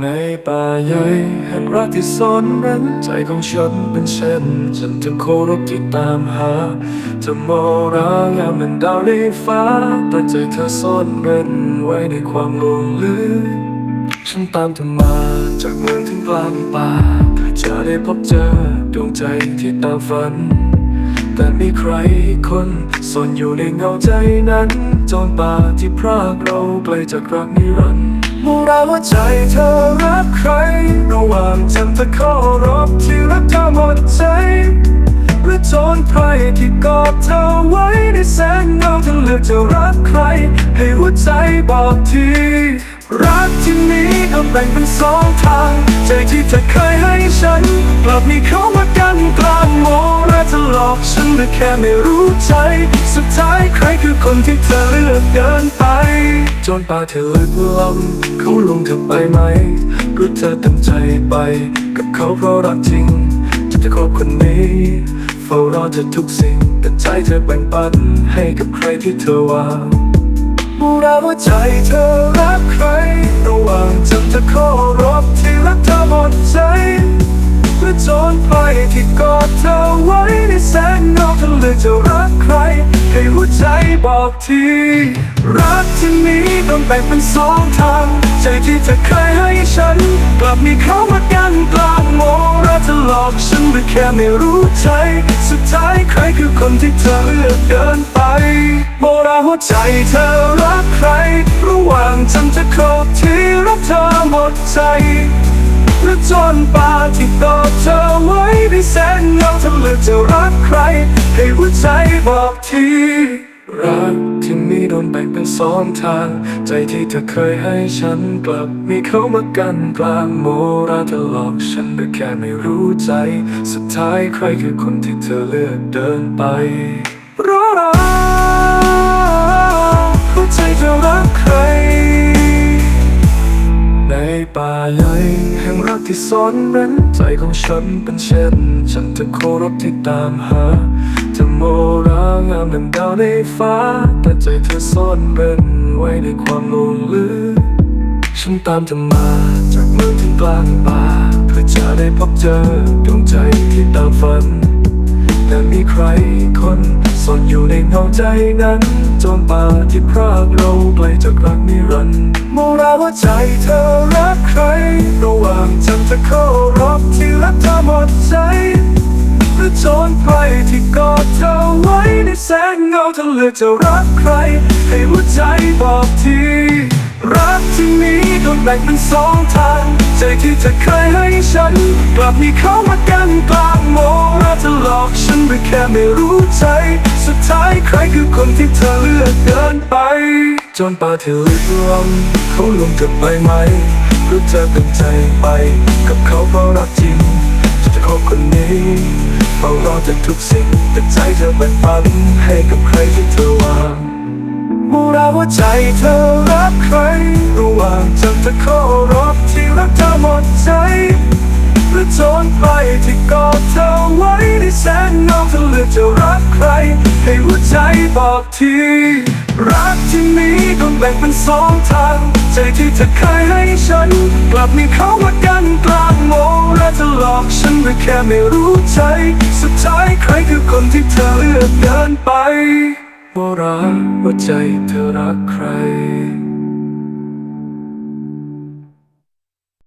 ในป่าใหญ่แห่งรักที่ซ่อนเร้นใจของฉันเป็นเช่นฉันจะโครบที่ตามหาจะมองรางามเหมือนดาวในฟ้าแต่ใจเธอซ่อนเร้นไว้ในความหลงลืมฉันตามเธอมาจากเมืองถึงกลางป่าเพื่อจะได้พบเจอดวงใจที่ตามฝัน แต่มีใครคนซ่อนอยู่ในเงาใจนั้นจนป่าที่พรากเราไกลจากรักนิรันดร์ มองราว่าใจเธอรักใคร ระหว่างฉันจะเคารพที่รักเธอหมดใจหรือจนใครที่กอดเธอไว้ในแสงเงาเธอเลือกจะรักใคร ให้หัวใจบอกทีรักที่นี้ต้องแบ่งเป็นสองทาง ใจที่เธอเคยให้ฉัน กลับมีเขามากันกลางโมและเธอหลอกฉันแต่แค่ไม่รู้ใจ สุดท้ายใครคือคนที่เธอเลือกเดินไป จนป่าเธอลึกล้ำเขาลงเธอไปไหมรือเธอเต็มใจไป กับเขาเพราะรักจริงจะจะคบคนนี้เฝ้ารอเธอทุกสิ่ง แต่ใจเธอแบ่งปันให้กับใครที่เธอว่างรู้แล้วว่าใจเธอรักใคร ระหว่างจำจะเคารพที่รักเธอหมดใจเพื่อจนไปที่กอดเธอไว้ในแสงเงาเธอเลือกจะรักใคร ให้หัวใจบอกที รักที่นี้ต้องแบ่งเป็นสองทาง ใจที่เธอเคยให้ฉัน กลับมีเขามากันกลางโมรักเธอหลอกฉันหรือแค่ไม่รู้ใจ สุดท้ายใครคือคนที่เธอเลือกเดินไปโบราหัวใจเธอรักใคร ระหว่างฉันจะคบที่รักเธอหมดใจ หรือจนป่าที่กอดเธอไว้ในแสงเงาเธอเลือกจะรักใคร ให้หัวใจบอกทีรักที่มีโดนแบ่งเป็นสองทาง ใจที่เธอเคยให้ฉันกลับ มีเขามากันกลางโมราเธอหลอกฉันแต่แค่ไม่รู้ใจ สุดท้ายใครคือคนที่เธอเลือกเดินไป แห่งรักที่ซ่อนเร้นใจของฉันเป็นเช่น ฉันจะโครบที่ตามหาจะโมรางามดังดาวในฟ้า แต่ใจเธอซ่อนเร้นไว้ในความหลงลืมฉันตามเธอมาจากเมืองถึงกลางป่าเพื่อจะได้พบเจอดวงใจที่ตามฝัน แต่มีใครคน ซ่อนอยู่ในเงาใจนั้นจนป่าที่พรากเราไกลจากรักนิรันดร์มองราว่าใจเธอรักใคร ระหว่างฉันจะเคารพที่รักเธอหมดใจหรือจนใครที่กอดเธอไว้ในแสงเงาเธอเลือกจะรักใคร ให้หัวใจบอกที รักที่นี้โดนแบ่งเป็นสองทาง ใจที่เธอเคย ฉัน กลับมีเขามากันกลางโมรักเธอหลอกฉันหรือแค่ไม่รู้ใจ สุดท้ายใครคือคนที่เธอเลือกเดินไป จนป่าที่ลึกล้ำเขาลงเธอไปไหมหรือเธอเต็มใจไป กับเขาเพราะรักจริงจะจะคบคนนี้เฝ้ารอเธอทุกสิ่งแต่ใจเธอแบ่งปันให้กับใครที่เธอวางมูราว่าใจเธอรักใครระหว่างฉันจะเคารพที่รักเธอหมดใจ หรือจนไปที่กอดเธอไว้ในแสงเงาเธอเลือกจะรักใคร ให้หัวใจบอกที รักที่นี้ต้องแบ่งเป็นสองทาง ใจที่เธอเคยให้ฉัน กลับมีเขามากันกลางโมและเธอหลอกฉันหรือแค่ไม่รู้ใจ สุดท้ายใครคือคนที่เธอเลือกเดินไปว่ารักว่าใจเธอรักใคร